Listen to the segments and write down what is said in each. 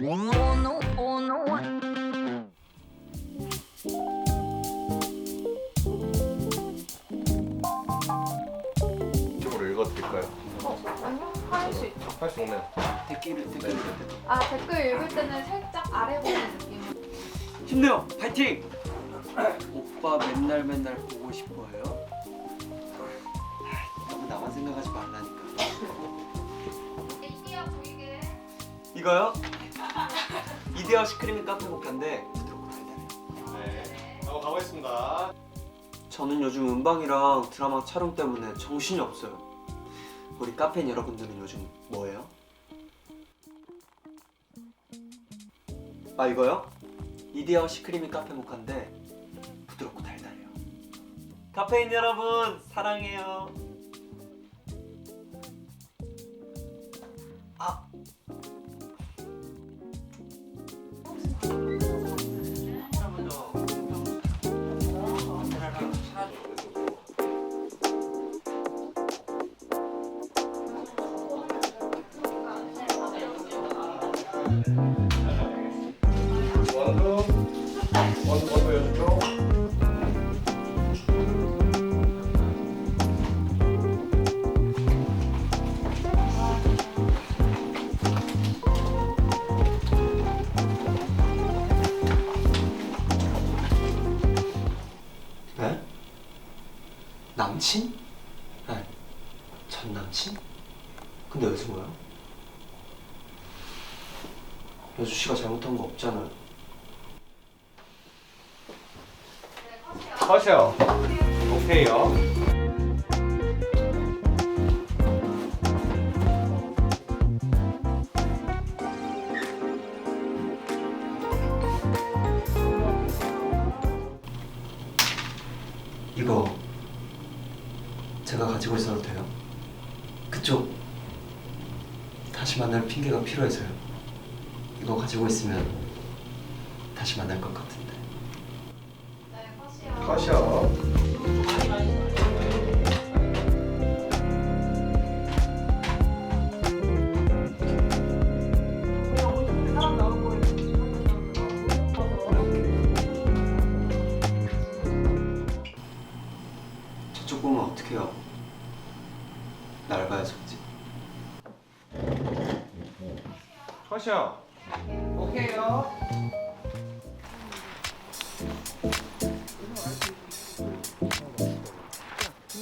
no, oh no. 쪽으로 읽어드릴까요? 어, 아니요. 할수 있죠. 할수 있네요. 댓글 댓글 아, 댓글 읽을 때는 살짝 아래 보는 느낌. 힘내요 파이팅 오빠 맨날 맨날 보고 싶어요 아, 너무 나만 생각하지 말라니까 이디야 보이게. 이거요? 이데아 시크림이 카페 목한데 부드럽고 달달해요 네. 하고 가보겠습니다. 저는 요즘 음방이랑 드라마 촬영 때문에 정신이 없어요 우리 카페인 여러분들은 요즘 뭐해요? 아 이거요? 이데아 시크림이 카페 모카인데 부드럽고 달달해요 카페인 여러분 사랑해요 남친? 네. 전 남친? 근데 여기서 뭐야? 여주 씨가 잘못한 거 없잖아요. 컷이요. 오케이요. 이거 가지고 있으면 다시 만날 것 같은데. 네, 컷이요. 컷이요. 저쪽 보면 어떡해요? 날 봐야지 그지? 컷이요. 오케이요.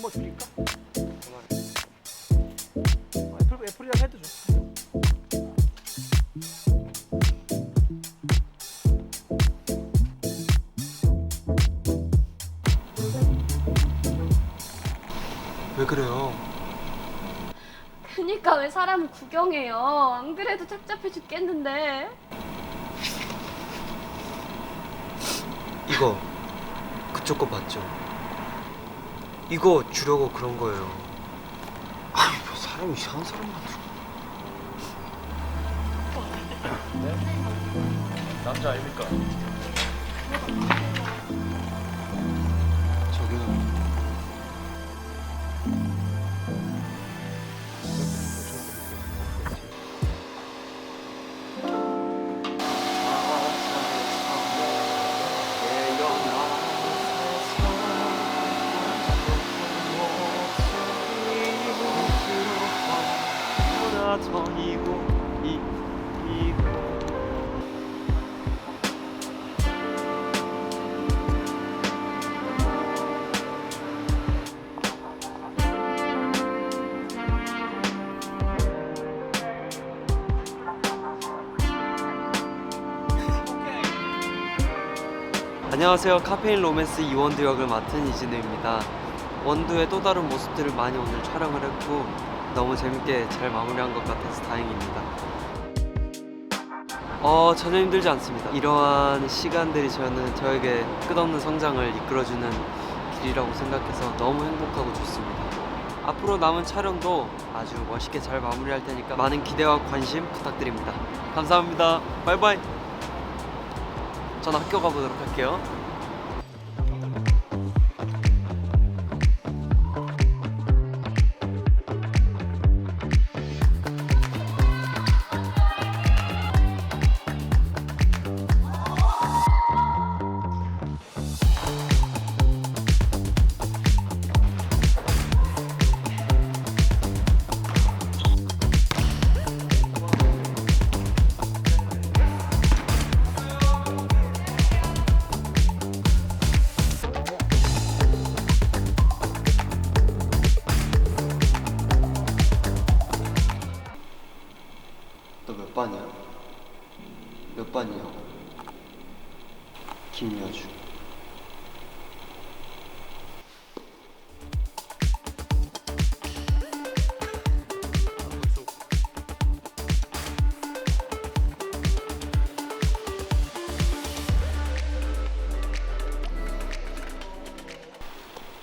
뭐 드릴까? 애플 애플이랑 해도 좋 왜 그래요? 그니까 왜 사람을 구경해요? 안 그래도 착잡해 죽겠는데. 이거 그쪽 거 맞죠? 이거 주려고 그런 거예요. 아니 뭐 사람 이상한 사람 만들어. 남자 아닙니까? 안녕하세요. 카페인 로맨스 이원두 역을 맡은 이진우입니다. 원두의 또 다른 모습들을 많이 오늘 촬영을 했고 너무 재밌게 잘 마무리한 것 같아서 다행입니다. 어 전혀 힘들지 않습니다. 이러한 시간들이 저는 저에게 끝없는 성장을 이끌어주는 길이라고 생각해서 너무 행복하고 좋습니다. 앞으로 남은 촬영도 아주 멋있게 잘 마무리할 테니까 많은 기대와 관심 부탁드립니다. 감사합니다. 바이바이. 전 학교 가보도록 할게요.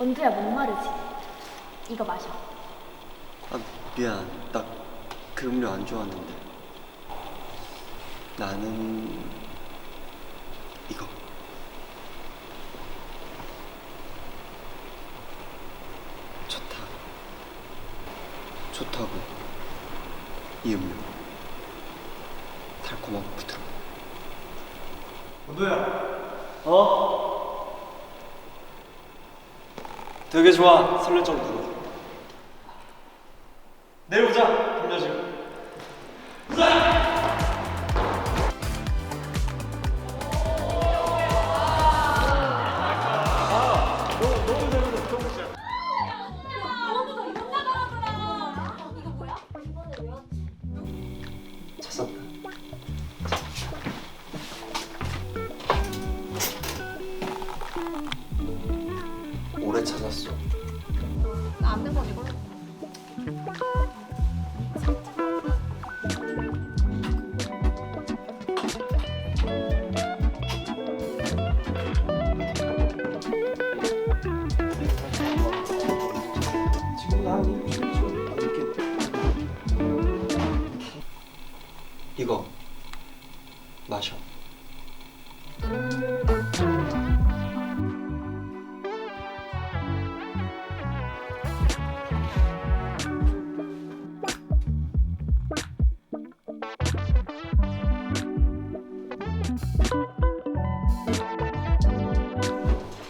언제야 목마르지? 이거 마셔. 아 미안. 나 그 음료 안 좋아하는데. 나는 이거. 좋다. 좋다고. 이 음료. 달콤하고 부드러워. 원도야. 어? 되게 좋아. 설렐 정도로. 내일 보자. 김여주. 찾았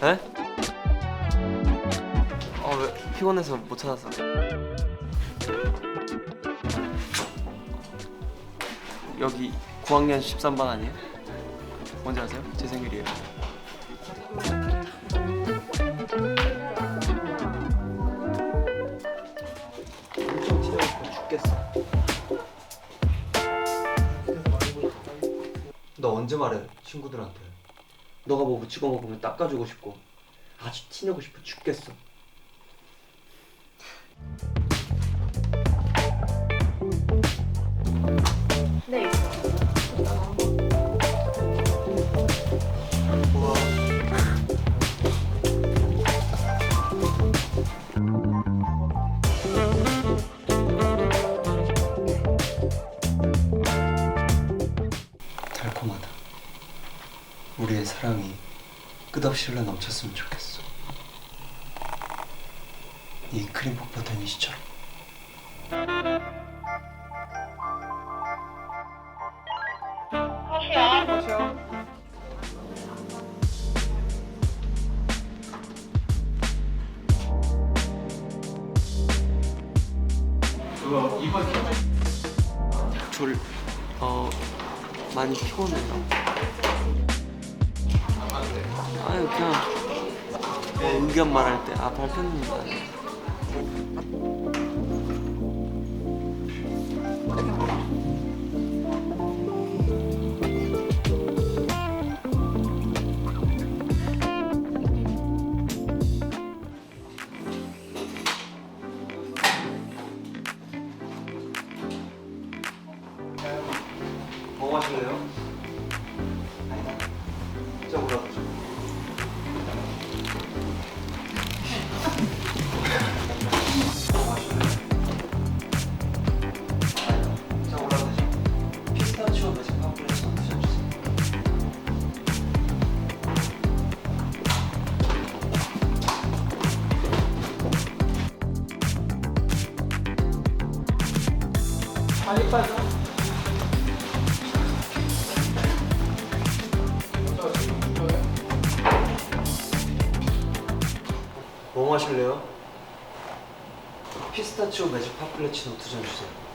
에? 어, 왜 피곤해서 못 찾았어. 여기 9학년 13반 아니에요? 뭔지 아세요? 제 생일이에요. 언제 말해 친구들한테? 너가 뭐 묻히고 먹으면 닦아주고 싶고 아주 티내고 싶어 죽겠어. 네. 흘러 넘쳤으면 좋겠어. 이 크림 폭포 데니시처럼. 졸, 어, 많이 피곤해요. 아유, 그냥 의견 말할 때, 아, 해. 뭐 마실래요? 피스타치오 매직 파플레치노 두잔 주세요.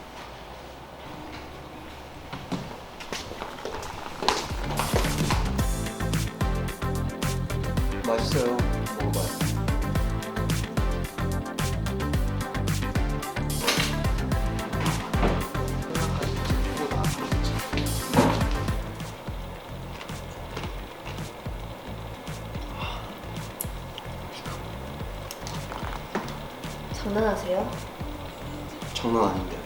맛있어요. 먹어봐요. 장난하세요? 장난 아닌데.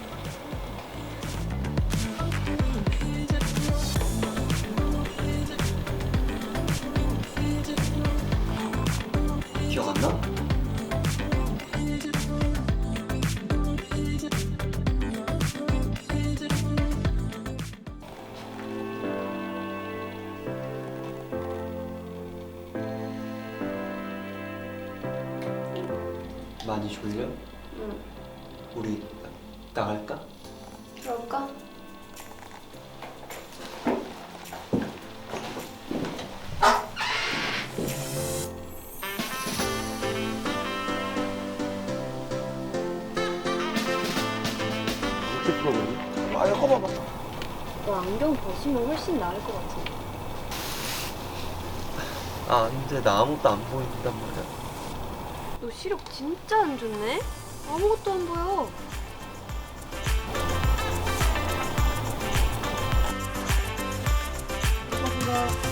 많이 졸려? 응. 우리 나, 나갈까? 그럴까? 어떻게 풀어보니? 아 이거 봐봐. 너 안경 벗으면 훨씬 나을 것 같은데. 아, 근데 나 아무것도 안 보인단 말이야. 너 시력 진짜 안 좋네? 아무것도 안 보여. 어, 감사합니다.